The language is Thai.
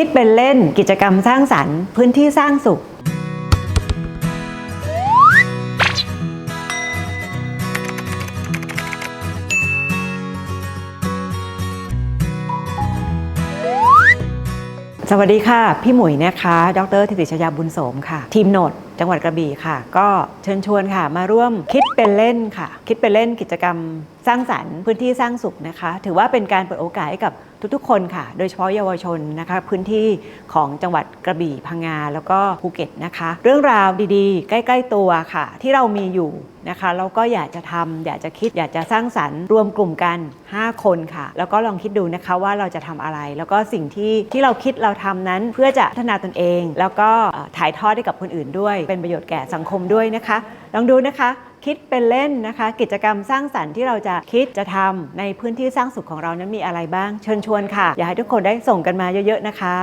คิดเป็นเล่นกิจกรรมสร้างสรรค์พื้นที่สร้างสุข สวัสดีค่ะ พี่หมุยนะคะ ดรธิติชยาบุญโสมค่ะ ทีมโนด จังหวัดกระบี่ค่ะ ก็เชิญชวนค่ะ มาร่วมคิดเป็นเล่นค่ะ คิดเป็นเล่นกิจกรรมสร้างสรรค์พื้นที่สร้างสุขนะคะ ถือว่าเป็นการเปิดโอกาสให้กับทุกๆ คนค่ะ โดยเฉพาะเยาวชนนะคะ พื้นที่ของจังหวัดกระบี่พังงาแล้วก็ภูเก็ตนะคะ เรื่องราวดีๆ ใกล้ๆตัวค่ะ ที่เรามีอยู่นะคะแล้วก็อยากจะทำอยากจะคิดอยากจะสร้างสรรค์รวมกลุ่มกัน 5 คนค่ะ แล้วก็ลองคิดดูนะคะว่าเราจะทำอะไร แล้วก็สิ่งที่ที่เราคิดเราทำนั้นเพื่อจะพัฒนาตนเอง แล้วก็ถ่ายทอดให้กับคนอื่นด้วยเป็นประโยชน์แก่สังคมด้วยนะคะ ลองดูนะคะคิดเป็นเล่นนะคะ กิจกรรมสร้างสรรค์ที่เราจะคิดจะทำในพื้นที่สร้างสุขของเรานั้นมีอะไรบ้าง เชิญชวนค่ะ อยากให้ทุกคนได้ส่งกันมาเยอะๆนะคะ